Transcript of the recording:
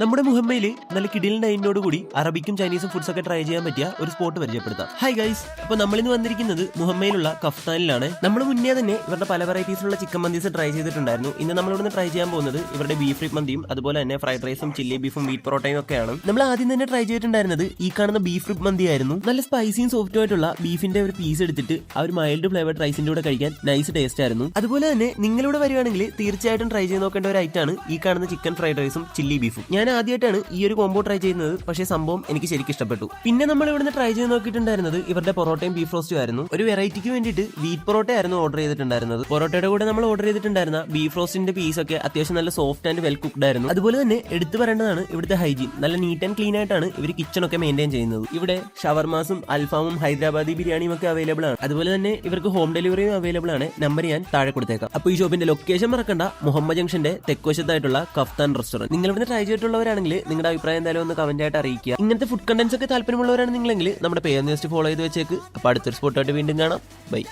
നമ്മുടെ മുഹമ്മയിൽ നല്ല കിടിൽ നൈനോട് കൂടി അറബിക്കും ചൈനീസും ഫുഡ്സ് ഒക്കെ ട്രൈ ചെയ്യാൻ പറ്റിയ ഒരു സ്പോട്ട് പരിചയപ്പെടുത്താം. ഹൈ ഗൈസ് അപ്പൊ നമ്മളിന്ന് വന്നിരിക്കുന്നത് മുഹമ്മയിലുള്ള കഫ്താനിലാണ്. നമ്മൾ മുന്നേ തന്നെ ഇവരുടെ പല വെറൈറ്റീസിലുള്ള ചിക്കൻ മന്തീസ് ട്രൈ ചെയ്തിട്ടുണ്ടായിരുന്നു. ഇന്ന് നമ്മളിവിടുന്ന് ട്രൈ ചെയ്യാൻ പോകുന്നത് ഇവരുടെ ബീഫ് റിപ്പ് മന്തിയും അതുപോലെ തന്നെ ഫ്രൈഡ് റൈസും ചില്ലി ബീഫും വീറ്റ് പൊറോട്ടയും ഒക്കെയാണ് നമ്മൾ ആദ്യം തന്നെ ട്രൈ ചെയ്തിട്ടുണ്ടായിരുന്നത് ഈ കാണുന്ന ബീഫ് റിപ്പ് മന്തി ആയിരുന്നു. നല്ല സ്പൈസിയും സോഫ്റ്റും ആയിട്ടുള്ള ബീഫിന്റെ ഒരു പീസ് എടുത്തിട്ട് ആ ഒരു മൈൽഡ് ഫ്ലേവർഡ് റൈസിന്റെ കൂടെ കഴിക്കാൻ നൈസ് ടേസ്റ്റ് ആയിരുന്നു. അതുപോലെ തന്നെ നിങ്ങളിവിടെ വരികയാണെങ്കിൽ തീർച്ചയായിട്ടും ട്രൈ ചെയ്ത് നോക്കേണ്ട ഒരു ഐറ്റാണ് ഈ കാണുന്ന ചിക്കൻ ഫ്രൈഡ് റൈസും ചില്ലി ബീഫും ഞാൻ ആദ്യമായിട്ടാണ് ഈ ഒരു കോംബോ ട്രൈ ചെയ്യുന്നത്. പക്ഷേ സംഭവം എനിക്ക് ശരിക്കും ഇഷ്ടപ്പെട്ടു. പിന്നെ നമ്മൾ ഇവിടുന്ന് ട്രൈ ചെയ്ത് നോക്കിയിട്ടുണ്ടായിരുന്നത് ഇവരുടെ പൊറോട്ടയും ബീഫ് റോസ്റ്റും ആയിരുന്നു. ഒരു വെറൈറ്റിക്ക് വേണ്ടിയിട്ട് വീറ്റ് പൊറോട്ട ആയിരുന്നു ഓർഡർ ചെയ്തിട്ടുണ്ടായിരുന്നത്. പൊറോട്ടയുടെ കൂടെ നമ്മൾ ഓർഡർ ചെയ്തിട്ടുണ്ടായിരുന്ന ബീഫ് റോസ്റ്റിന്റെ പീസ് ഒക്കെ അത്യാവശ്യം നല്ല സോഫ്റ്റ് ആൻഡ് വെൽ കുക്ക്ഡ് ആയിരുന്നു. അതുപോലെ തന്നെ എടുത്തു പറയേണ്ടതാണ് ഇവിടുത്തെ ഹൈജീൻ നല്ല നീറ്റ് ആൻഡ് ക്ലീൻ ആയിട്ടാണ് ഇവർ കിച്ചൺ ഒക്കെ മെയിന്റെയിൻ ചെയ്യുന്നത്. ഇവിടെ ഷവർമാസും അൽഫാമും ഹൈദരാബാദി ബിരിയാണിയും ഒക്കെ അവൈലബിൾ ആണ്. അതുപോലെ തന്നെ ഇവർക്ക് ഹോം ഡെലിവറിയും അവൈലബിൾ ആണ്. നമ്പർ ഞാൻ താഴെ കൊടുത്തേക്കാം. അപ്പോൾ ഈ ഷോപ്പിന്റെ ലൊക്കേഷൻ മറക്കണ്ട. മുഹമ്മദ് ജംഗ്ഷന്റെ തെക്കുവശത്തായിട്ടുള്ള കഫ്താൻ റെസ്റ്റോറന്റ് നിങ്ങൾ ഇവിടെ ട്രൈ ചെയ്തിട്ടുള്ളവരാണെങ്കിൽ നിങ്ങളുടെ അഭിപ്രായം എന്തായാലും ഒന്ന് കമന്റ് ആയിട്ട് അറിയിക്കുക. ഇങ്ങനത്തെ ഫുഡ് കണ്ടന്റ്സ് ഒക്കെ താല്പര്യമുള്ളവരാണ് നിങ്ങളെങ്കിൽ നമ്മുടെ പേര് ഫോളോ ചെയ്ത് വെച്ചേക്ക്. അപ്പോൾ അടുത്തൊരു സ്പോട്ടായിട്ട് വീണ്ടും കാണാം. ബൈ